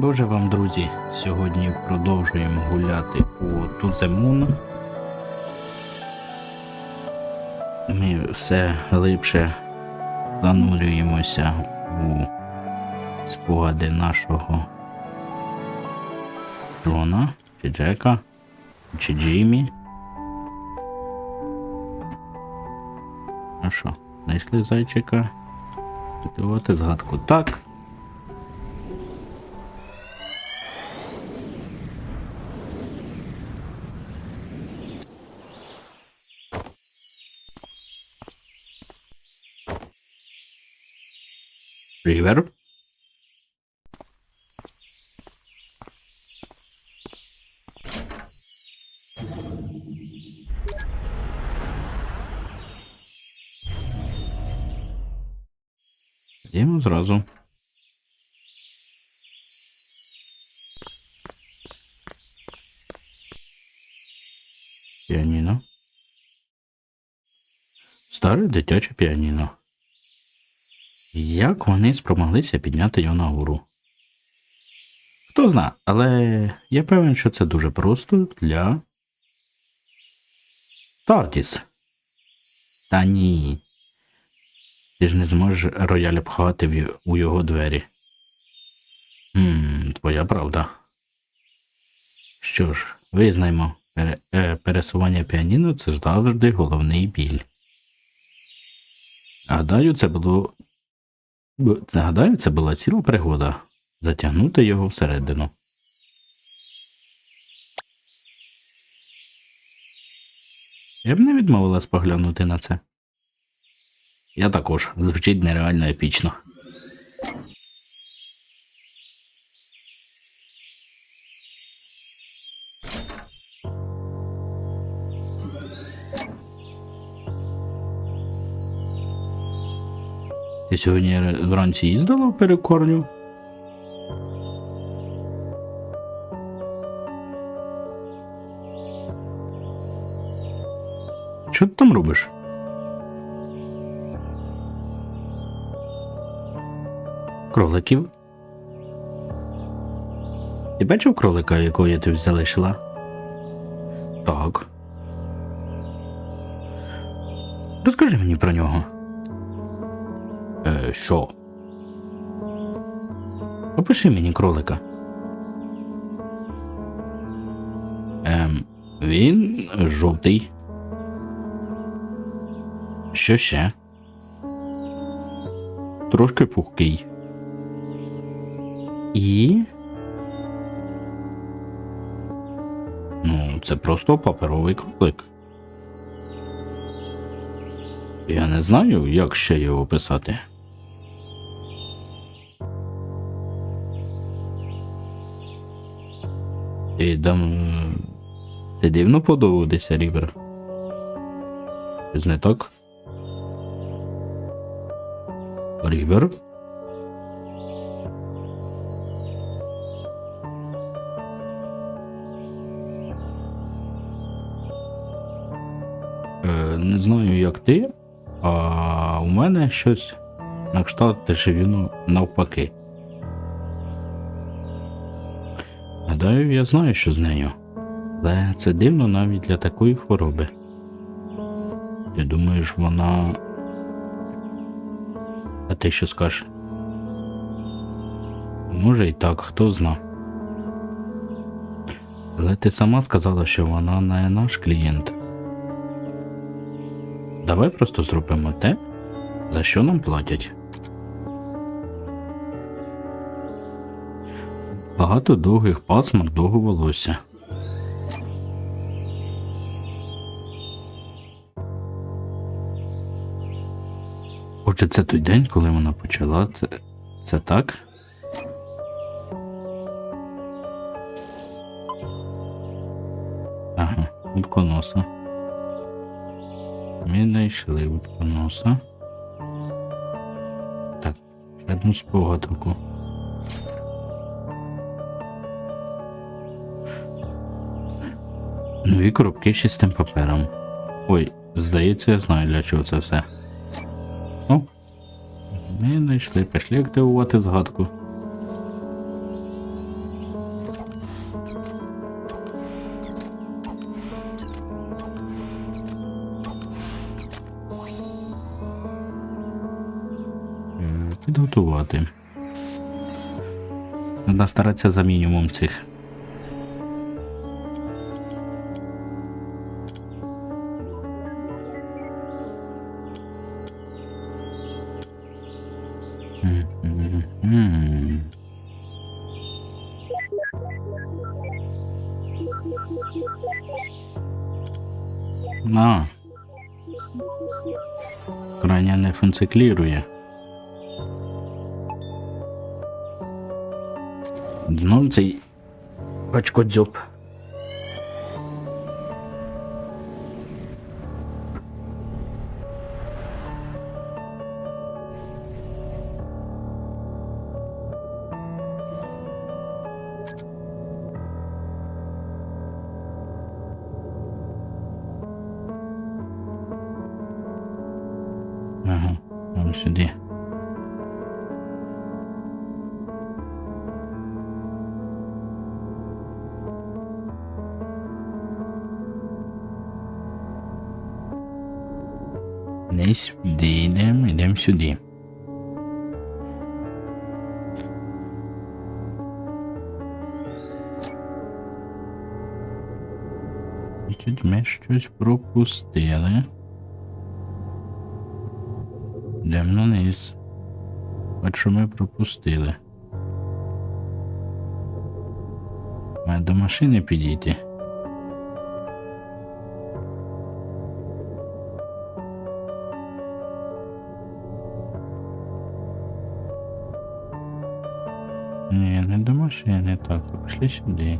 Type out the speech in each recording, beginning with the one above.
Боже вам, друзі, сьогодні продовжуємо гуляти у Туземун. Ми все глибше занурюємося у спогади нашого Джона, чи Джека, чи Джиммі. А що, знайшли зайчика? Готувати згадку. Так. River. Йдемо зразу. Піаніно. Старе дитяче піаніно. Як вони спромоглися підняти його нагору? Хто зна, але я певен, що це дуже просто для. Тартіс. Та ні. Ти ж не зможеш рояль пхати у його двері. Хм, твоя правда. Що ж, визнаймо, пере, е, пересування піаніно це завжди головний біль. Гадаю, це було Нагадаю, це була ціла пригода затягнути його всередину. Я б не відмовилась поглянути на це. Я також звучить нереально епічно. Ти сьогодні вранці їздила в перекорню? Що ти там робиш? Кроликів? Ти бачив кролика, якого я тобі залишила? Так. Розкажи мені про нього. Е, що? Опиши мені кролика. Ем, він жовтий. Що ще? Трошки пухкий. І. Ну, це просто паперовий кролик. Я не знаю, як ще його описати. Ти дам. Ти дивно подоводишся, Рівер. Щось не так? Рівер? Е, не знаю, як ти, а у мене щось на кшталт дешевіну навпаки. Гадаю, я знаю, що з нею. Але це дивно навіть для такої хвороби. Ти думаєш, вона. А ти що скажеш? Може і так, хто зна. Але ти сама сказала, що вона не наш клієнт. Давай просто зробимо те, за що нам платять. Багато довгих пасмок довго волосся. Отже, це той день, коли вона почала. Це, це так? Ага, утконоса. Ми знайшли утконоса. Так, ще одну спогадку. дві коробки з чистим папером. Ой, здається, я знаю для чого це все. Ну, ми знайшли, пішли активувати згадку. Підготувати. Треба старатися за мінімум цих. На. Крайня не функціклірує. Знов цей очкодзьоб. Не сюди йдемо, йдемо сюди. І Тут ми щось пропустили. Йдемо на низ. От ми пропустили. Має до машини підійти. Машини, так, пішли сюди.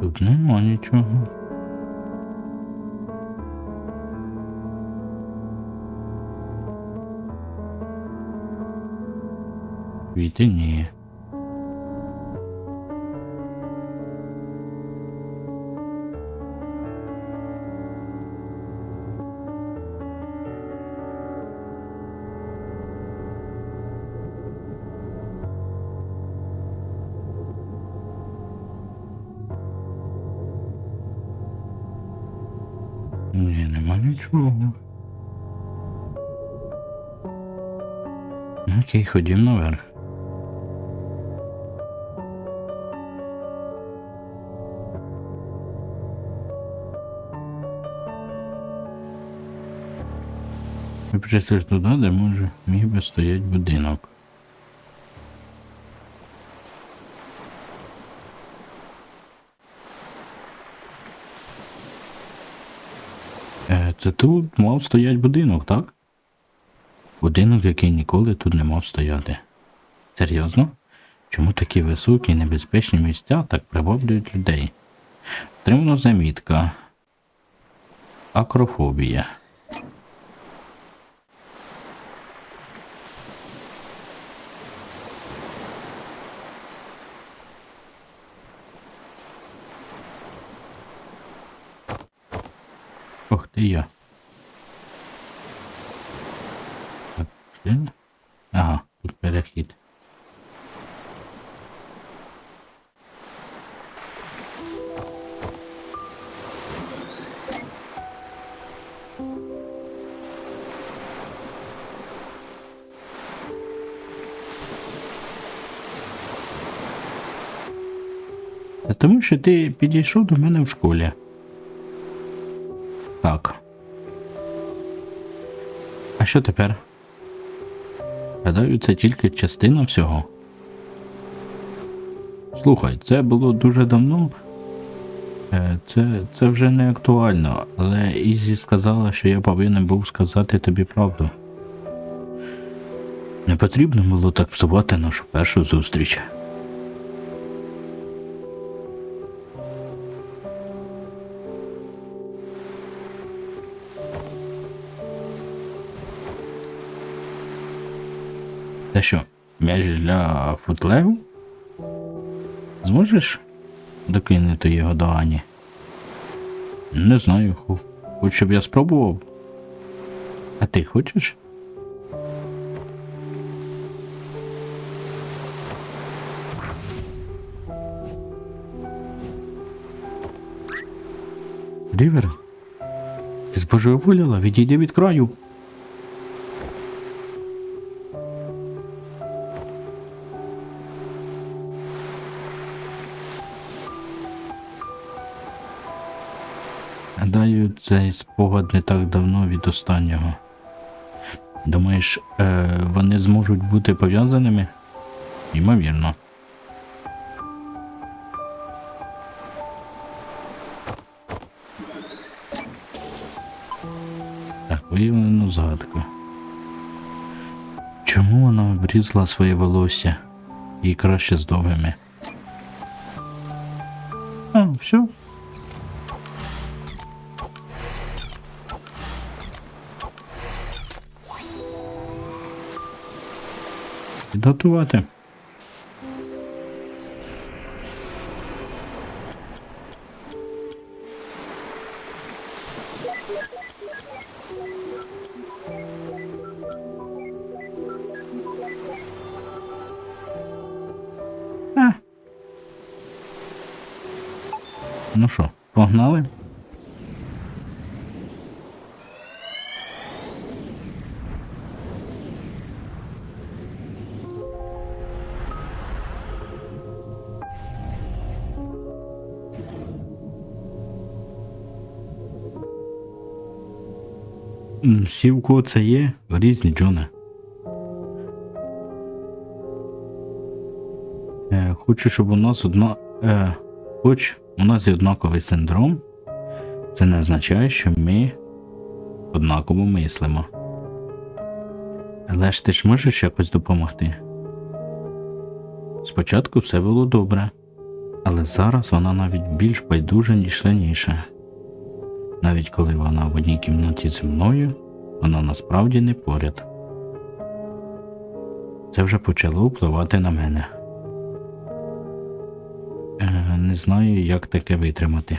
Тут нема нічого. Квіти ні. Нема нічого. Окей, ходім наверх. Прийшли туди, де може міг би стоять будинок. Е, Це тут мав стоять будинок, так? Будинок, який ніколи тут не мав стояти. Серйозно? Чому такі високі і небезпечні місця так приваблюють людей? Отримано замітка. Акрофобія. Ти я. Ага, тут перехід. Тому що ти підійшов до мене в школі. А що тепер? Гадаю, це тільки частина всього. Слухай, це було дуже давно. Е, Це, це вже не актуально, але Ізі сказала, що я повинен був сказати тобі правду. Не потрібно було так псувати нашу першу зустріч. Та що, м'яч для футлеву? Зможеш докинути його до Ані? Не знаю. Хоч щоб я спробував. А ти хочеш? Рівер? Ти збожеволіла, відійди від краю. Гадаю, цей спогад не так давно від останнього. Думаєш, е, вони зможуть бути пов'язаними? Ймовірно. Так, виявлено згадку. Чому вона обрізала своє волосся? Їй краще з довгими. А, все. Підготувати. А. Ну що, погнали? Кого це є, різні Джоне. Е, хочу, щоб у нас одна. Е, хоч у нас є однаковий синдром, це не означає, що ми однаково мислимо. Але ж ти ж можеш якось допомогти. Спочатку все було добре, але зараз вона навіть більш байдужа, ніж раніше. Навіть коли вона в одній кімнаті зі мною, вона насправді не поряд. Це вже почало впливати на мене. Е, не знаю, як таке витримати.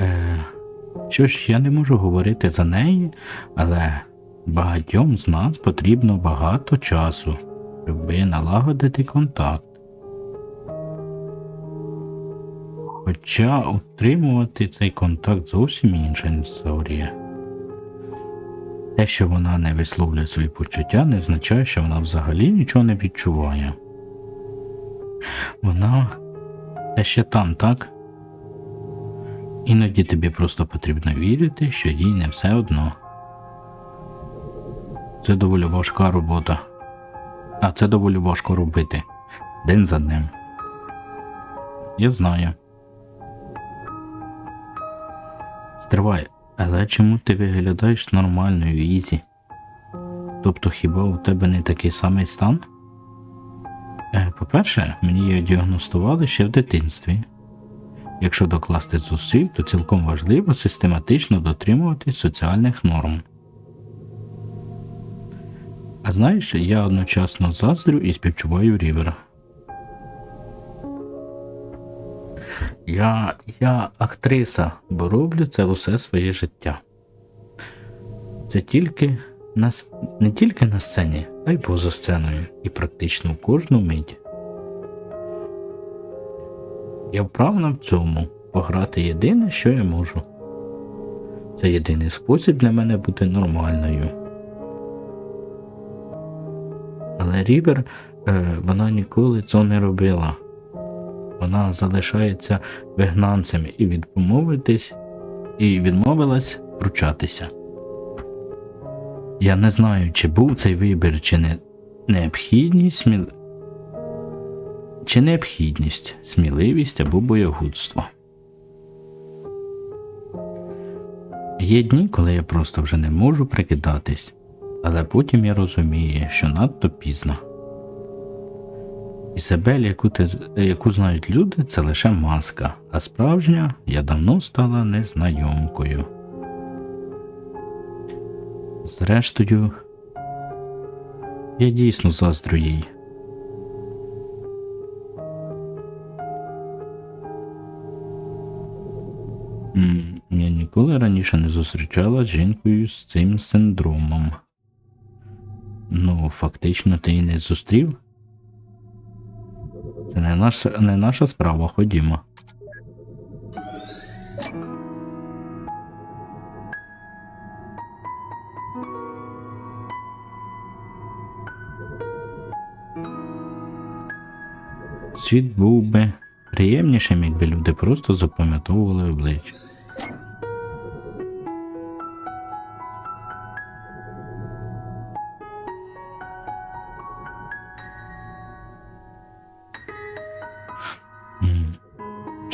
Е, що ж, я не можу говорити за неї, але багатьом з нас потрібно багато часу, щоб налагодити контакт. Хоча утримувати цей контакт зовсім інша історія. Те, що вона не висловлює свої почуття, не означає, що вона взагалі нічого не відчуває. Вона те ще там, так? Іноді тобі просто потрібно вірити, що їй не все одно. Це доволі важка робота. А це доволі важко робити день за днем. Я знаю. Стривай, але чому ти виглядаєш нормальною, Ізі? Тобто хіба у тебе не такий самий стан? Е, По-перше, мені її діагностували ще в дитинстві. Якщо докласти зусиль, то цілком важливо систематично дотримуватись соціальних норм. А знаєш, я одночасно заздрю і співчуваю Рівера. Я, я актриса, бо роблю це усе своє життя. Це тільки на, не тільки на сцені, а й поза сценою, і практично в кожну мить. Я вправна в цьому пограти єдине, що я можу. Це єдиний спосіб для мене бути нормальною. Але Рівер, е, вона ніколи цього не робила. Вона залишається вигнанцем і відмовитись, і відмовилась пручатися. Я не знаю, чи був цей вибір, чи не необхідність, сміл... чи необхідність, сміливість або боягудство. Є дні, коли я просто вже не можу прикидатись, але потім я розумію, що надто пізно. Ізабель, яку, ти, яку знають люди, це лише маска, а справжня я давно стала незнайомкою. Зрештою, я дійсно заздрю їй. Я ніколи раніше не зустрічала з жінкою з цим синдромом. Ну, фактично, ти її не зустрів? Це не, наш, не наша справа, ходімо. Світ був би приємнішим, якби люди просто запам'ятовували обличчя.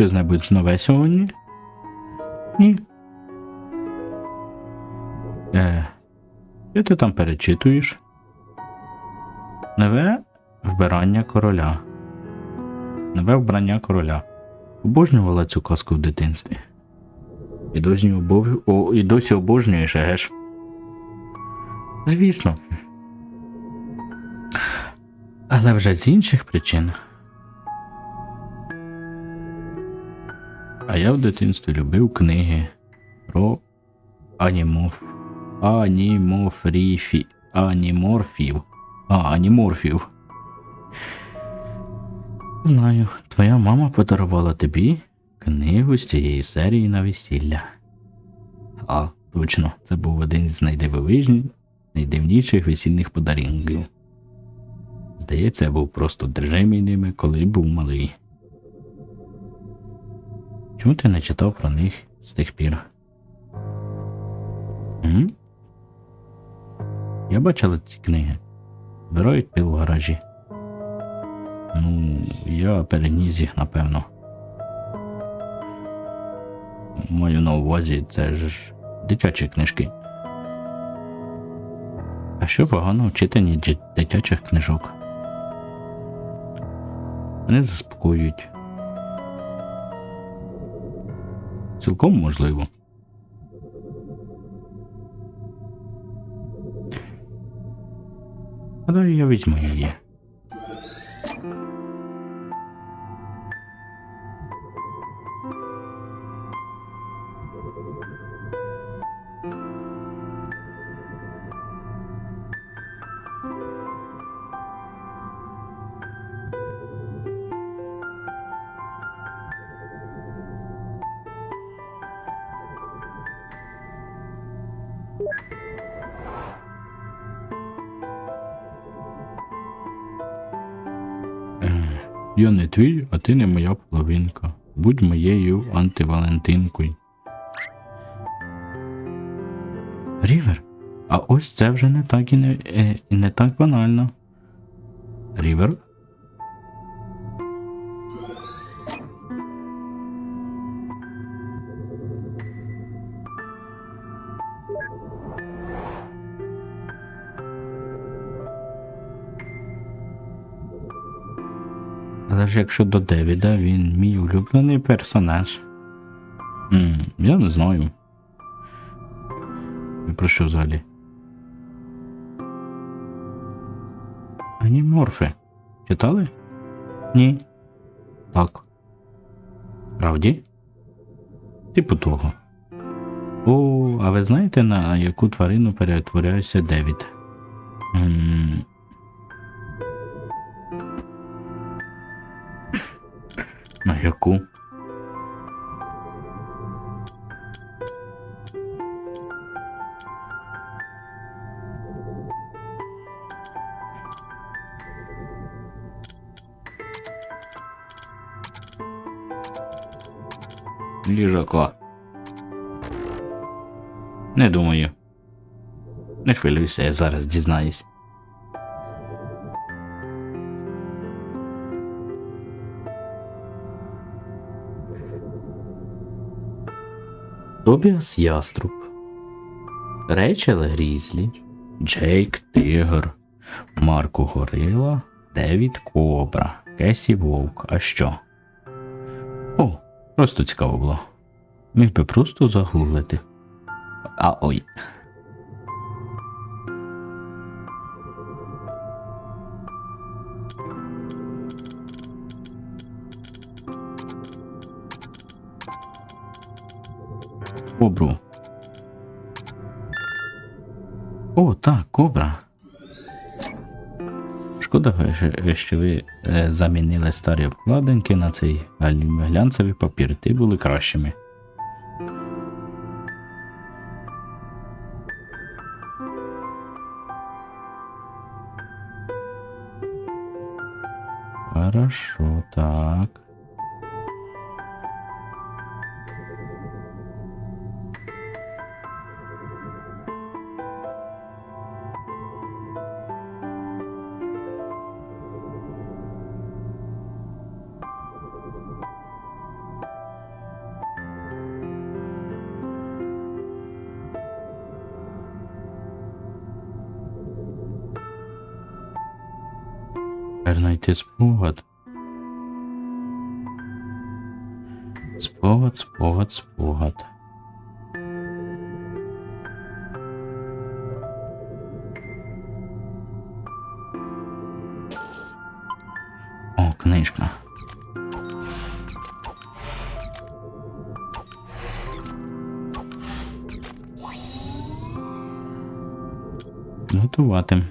Щось небудь нове сьогодні? Ні. Е, що ти там перечитуєш? Нове вбирання короля. Нове вбрання короля. Обожнювала цю казку в дитинстві. І досі, обов... О, і досі обожнюєш, еге ж? Звісно. Але вже з інших причин. А я в дитинстві любив книги про анімоф... анімофріфі... аніморфів. А, аніморфів. Знаю, твоя мама подарувала тобі книгу з цієї серії на весілля. А, точно, це був один з найдивніших весільних подарунків. Здається, я був просто держимий ними, коли був малий. Чому ти не читав про них з тих пір? М? Я бачила ці книги. Збирають пил в гаражі. Ну, я переніс їх, напевно. Маю на увазі, це ж дитячі книжки. А що погано в читанні дитячих книжок? Вони заспокоюють. Цілком можливо. Гадаю, я візьму її. Ти не моя половинка. Будь моєю антивалентинкою. Рівер, а ось це вже не так і не, е, не так банально. Рівер? Ж якщо до Девіда, він мій улюблений персонаж. м я не знаю. Про що взагалі? Аніморфи. Читали? Ні. Так. Правді? Типу того. О, а ви знаєте, на яку тварину перетворяється Девід? М, На яку? Ліжака. Не думаю. Не хвилюйся, я зараз дізнаюсь. Тобіас Яструб, Рейчел Грізлі, Джейк Тигр, Марко Горила, Девід Кобра, Кесі Вовк. А що? О, просто цікаво було. Міг би просто загуглити. А ой. Так, кобра. Шкода, що- ви е, замінили старі обкладинки на цей глянцевий папір. Ті були кращими. Хорошо, так. Тепер знайти спогад. Спогад, спогад, спогад. О, книжка. Готувати.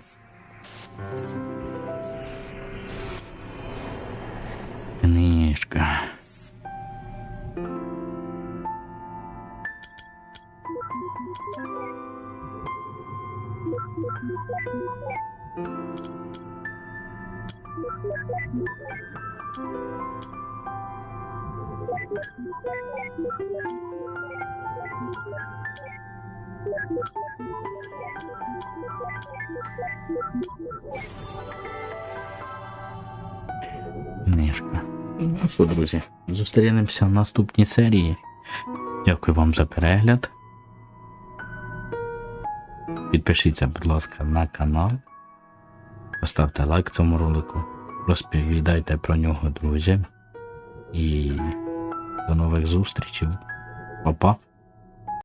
Книжка. Ну що, друзі, зустрінемося в наступній серії. Дякую вам за перегляд. Підпишіться, будь ласка, на канал. Поставте лайк цьому ролику. Розповідайте про нього друзям. І до нових зустрічей. Па-па.